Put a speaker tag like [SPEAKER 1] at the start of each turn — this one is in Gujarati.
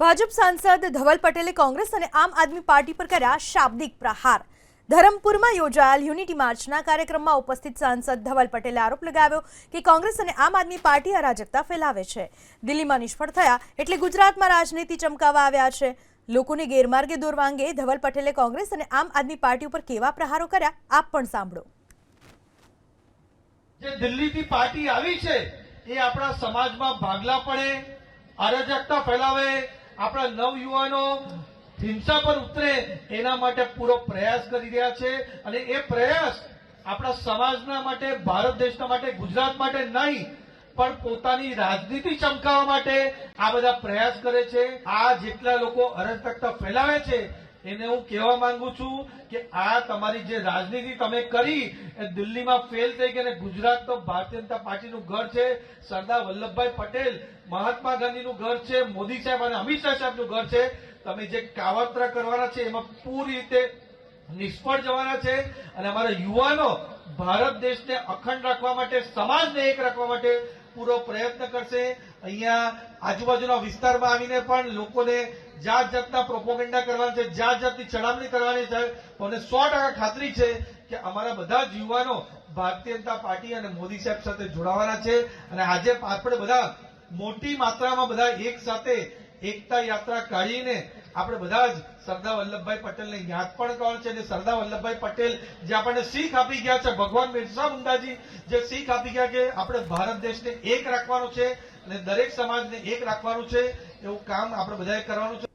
[SPEAKER 1] ભાજપ સાંસદ ધવલ પટેલે કોંગ્રેસ અને આમ આદમી પાર્ટી પર કર્યા શાબ્દિક પ્રહાર. ધરમપુરમાં યોજાયેલ યુનિટી માર્ચના કાર્યક્રમમાં ઉપસ્થિત સાંસદ ધવલ પટેલે આરોપ લગાવ્યો કે કોંગ્રેસ અને આમ આદમી પાર્ટી અરાજકતા ફેલાવે છે. દિલ્હીમાં નિષ્ફળ થયા એટલે ગુજરાતમાં રાજનીતિ ચમકાવા આવ્યા છે. લોકોને ગેરમાર્ગે દોરવા અંગે ધવલ પટેલે કોંગ્રેસ અને આમ આદમી પાર્ટી ઉપર કેવા પ્રહારો કર્યા, આપ પણ સાંભળો.
[SPEAKER 2] જે દિલ્હીથી પાર્ટી આવી છે, એ આપણા સમાજમાં ભાગલા પડે, અરાજકતા ફેલાવે આપણા નવયુવાનો હિંસા પર ઉતરે એના માટે પૂરો પ્રયાસ કરી રહ્યા છે અને એ પ્રયાસ આપણા સમાજના માટે, ભારત દેશના માટે, ગુજરાત માટે નહીં, પણ પોતાની રાજનીતિ ચમકાવવા માટે આ બધા પ્રયાસ કરે છે. આ જેટલા લોકો અરાજકતા ફેલાવે છે એને હું કહેવા માંગુ છું કે આ તમારી જે રાજનીતિ તમે કરી, એ દિલ્હીમાં ફેલ થઈ ગઈ અને ગુજરાત તો ભારતીય જનતા પાર્ટીનું ઘર છે, સરદાર વલ્લભભાઈ પટેલ, મહાત્મા ગાંધીનું ઘર છે, મોદી સાહેબ અને અમિત શાહ સાહેબનું ઘર છે, તમે જે કાવતરા કરવાના છે, એમાં પૂરી રીતે નિષ્ફળ જવાના છે અને અમારા યુવાનો ભારત દેશને અખંડ રાખવા માટે, સમાજને એક રાખવા માટે પૂરો પ્રયત્ન કરશે. અહીંયા આજુબાજુના વિસ્તારમાં આવીને પણ લોકોને જાત જાતના પ્રોપોગેન્ડા કરવાના છે જાત જાતની ચડામણી કરવાની છે. મને સો ટકા ખાતરી છે કે અમારા બધા જ યુવાનો ભારતીય જનતા પાર્ટી અને મોદી સાહેબ સાથે જોડાવાના છે. અને આજે આપણે બધા મોટી માત્રામાં બધા એક સાથે એકતા યાત્રા કાઢીને આપણે બધા જ સરદાર વલ્લભભાઈ પટેલને યાદ પણ કરવાનું છે અને સરદાર વલ્લભભાઈ પટેલ જે આપણને શીખ આપી ગયા છે, ભગવાન બિરસા મુંડાજી જે શીખ આપી ગયા કે આપણે ભારત દેશને એક રાખવાનો છે અને દરેક સમાજને એક રાખવાનું છે, એવું કામ આપણે બધાએ કરવાનું છે.